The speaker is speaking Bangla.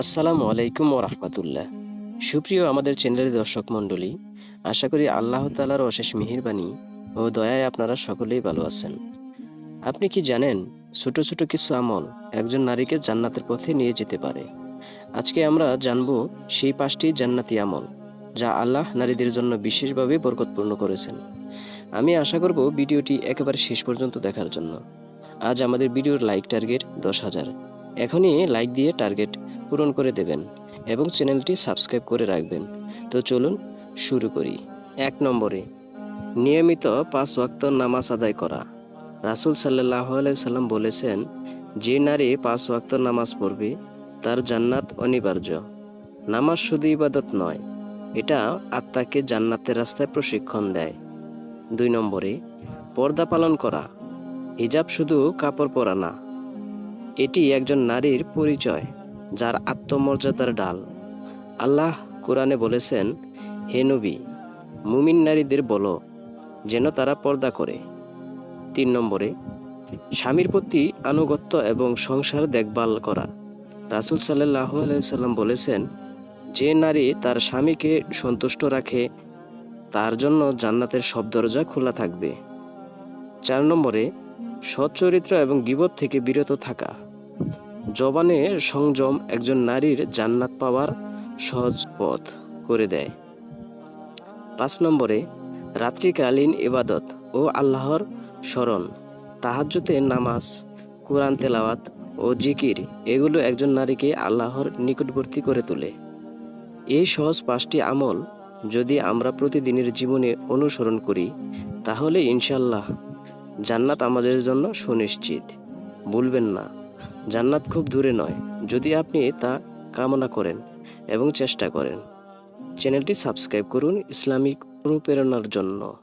আসসালামু আলাইকুম ও রহমতুল্লাহ। সুপ্রিয় আমাদের চ্যানেলের দর্শক মণ্ডলী, আশা করি আল্লাহ তালার অশেষ মেহেরবানি ও দয়ায় আপনারা সকলেই ভালো আছেন। আপনি কি জানেন, ছোট ছোট কিছু আমল একজন নারীকে জান্নাতের পথে নিয়ে যেতে পারে? আজকে আমরা জানব সেই পাঁচটি জান্নাতি আমল যা আল্লাহ নারীদের জন্য বিশেষভাবে বরকতপূর্ণ করেছেন। আমি আশা করব ভিডিওটি একেবারে শেষ পর্যন্ত দেখার জন্য। আজ আমাদের ভিডিওর লাইক টার্গেট দশ হাজার। এখনই লাইক দিয়ে টার্গেট পূরণ করে দেবেন এবং চ্যানেলটি সাবস্ক্রাইব করে রাখবেন। তো চলুন শুরু করি। এক নম্বরে, নিয়মিত পাঁচ ওয়াক্ত নামাজ আদায় করা। রাসুল সাল্লাহ সাল্লাম বলেছেন, যে নারী পাঁচ ওয়াক্ত নামাজ পড়বে, তার জান্নাত অনিবার্য। নামাজ শুধু ইবাদত নয়, এটা আত্মাকে জান্নাতের রাস্তায় প্রশিক্ষণ দেয়। দুই নম্বরে, পর্দা পালন করা। হিজাব শুধু কাপড় পরা না এটি একজন নারীর পরিচয়, যার আত্মমর্যাদার ডাল। আল্লাহ কোরআনে বলেছেন, হে নবী, মুমিন নারীদের বলো, যেন তারা পর্দা করে। তিন নম্বরে, স্বামীর প্রতি আনুগত্য এবং সংসার দেখভাল করা। রাসুল সাল্লাহ সাল্লাম বলেছেন, যে নারী তার স্বামীকে সন্তুষ্ট রাখে, তার জন্য জান্নাতের সব দরজা খোলা থাকবে। চার নম্বরে সৎ চরিত্র এবং গিবত থেকে বিরত থাকা। জবানে সংযম একজন নারীর জান্নাত পাওয়ার সহজ পথ করে দেয়। পাঁচ নম্বরে, রাত্রিকালীন ইবাদত ও আল্লাহর স্মরণ। তাহাজ্জুতে নামাজ, কোরআন তেলাওয়াত ও জিকির এগুলো একজন নারীকে আল্লাহর নিকটবর্তী করে তোলে। এই সহজ পাঁচটি আমল যদি আমরা প্রতিদিনের জীবনে অনুসরণ করি, তাহলে ইনশাল্লাহ জান্নাত আমাদের জন্য সুনিশ্চিত। ভুলবেন না। জান্নাত খুব দূরে নয়। যদি আপনি তা কামনা করেন এবং চেষ্টা করেন, চ্যানেলটি সাবস্ক্রাইব করুন ইসলামিক অনুপ্রেরণার জন্য।